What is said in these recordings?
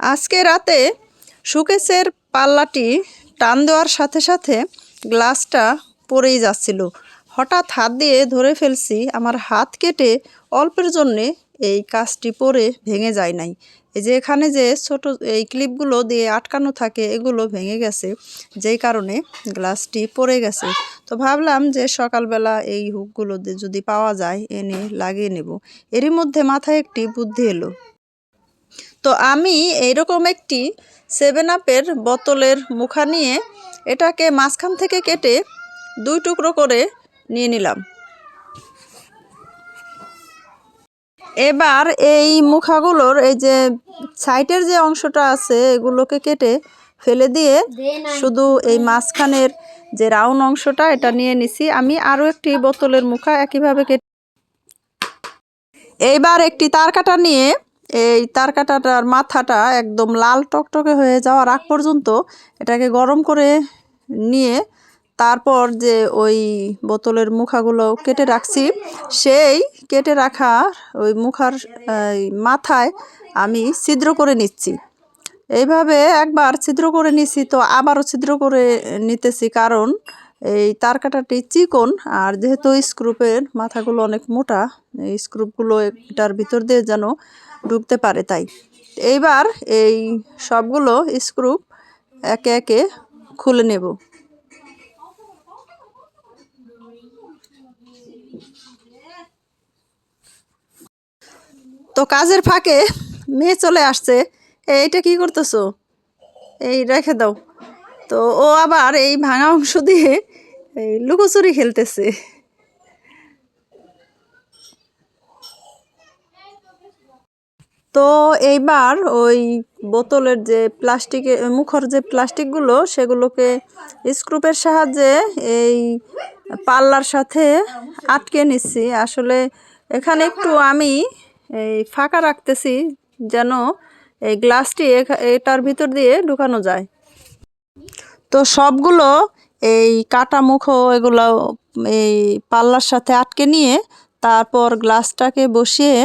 আজকে রাতে সুকেশের পাল্লাটি টান দেওয়ার সাথে সাথে গ্লাসটা পড়েই যাচ্ছিল। হঠাৎ হাত দিয়ে ধরে ফেলছি, আমার হাত কেটে অল্পের জন্যে এই কাজটি পরে ভেঙে যায় নাই। এই যে এখানে যে ছোট এই ক্লিপগুলো দিয়ে আটকানো থাকে, এগুলো ভেঙে গেছে, যেই কারণে গ্লাসটি পড়ে গেছে। তো ভাবলাম যে সকালবেলা এই হুকগুলো যদি পাওয়া যায়, এনে লাগিয়ে নেব। এরই মধ্যে মাথায় একটি বুদ্ধি এলো। তো আমি এইরকম একটি সেভেন আপের বোতলের মুখা নিয়ে এটাকে মাঝখান থেকে কেটে দুই টুকরো করে নিয়ে নিলাম। এবার এই মুখাগুলোর এই যে সাইটের যে অংশটা আছে, এগুলোকে কেটে ফেলে দিয়ে শুধু এই মাঝখানের যে রাউন্ড অংশটা, এটা নিয়ে নিছি। আমি আরও একটি বোতলের মুখা একইভাবে কেটে এইবার একটি তার কাটা নিয়ে এই তার কাটাটার মাথাটা একদম লাল টকটকে হয়ে যাওয়ার আগ পর্যন্ত এটাকে গরম করে নিয়ে তারপর যে ওই বোতলের মুখাগুলো কেটে রাখছি, সেই কেটে রাখা ওই মুখার মাথায় আমি ছিদ্র করে নিচ্ছি। এইভাবে একবার ছিদ্র করে নিছি তো আবারও ছিদ্র করে নিতেছি কারণ এই তার কাটাটি চিকন আর যেহেতু স্ক্রুপের মাথাগুলো অনেক মোটা, এই স্ক্রুপগুলো এটার ভিতর দিয়ে যেন ঢুকতে পারে তাই। এইবার এই সবগুলো স্ক্রু একে একে খুলে নেব। তো কাজের ফাঁকে মেয়ে চলে আসছে। এইটা কি করতেছো? এই, রেখে দাও। তো ও আবার এই ভাঙা অংশ দিয়ে এই লুকোচুরি খেলতেছে। তো এইবার ওই বোতলের যে প্লাস্টিকের মুখর যে প্লাস্টিকগুলো, সেগুলোকে স্ক্রুপের সাহায্যে এই পাল্লার সাথে আটকে নিচ্ছি। আসলে এখানে একটু আমি এই ফাঁকা রাখতেছি যেন এই গ্লাসটি এটার ভিতর দিয়ে ঢুকানো যায়। তো সবগুলো এই কাটা মুখো এগুলো এই পাল্লার সাথে আটকে নিয়ে তারপর গ্লাসটাকে বসিয়ে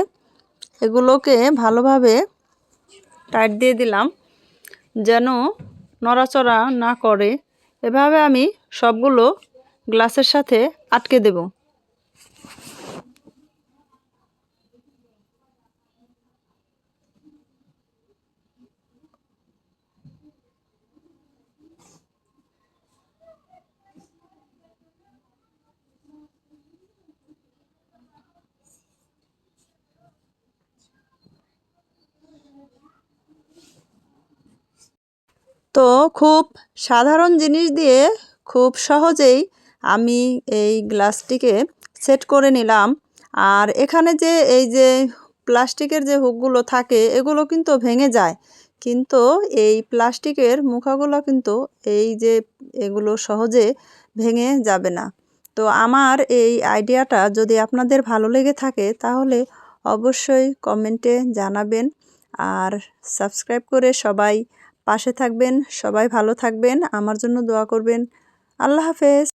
এগুলোকে ভালোভাবে টাইট দিয়ে দিলাম, যেন নড়াচড়া না করে। এভাবে আমি সবগুলো গ্লাসের সাথে আটকে দেব। তো খুব সাধারণ জিনিস দিয়ে খুব সহজেই আমি এই গ্লাসটিকে সেট করে নিলাম। আর এখানে যে এই যে প্লাস্টিকের যে হুকগুলো থাকে, এগুলো কিন্তু ভেঙে যায়। কিন্তু এই প্লাস্টিকের মুখাগুলো কিন্তু এই যে এগুলো সহজে ভেঙে যাবে না। তো আমার এই আইডিয়াটা যদি আপনাদের ভালো লেগে থাকে, তাহলে অবশ্যই কমেন্টে জানাবেন। আর সাবস্ক্রাইব করে সবাই পাশে থাকবেন সবাই ভালো থাকবেন আমার জন্য দোয়া করবেন। আল্লাহ হাফেজ।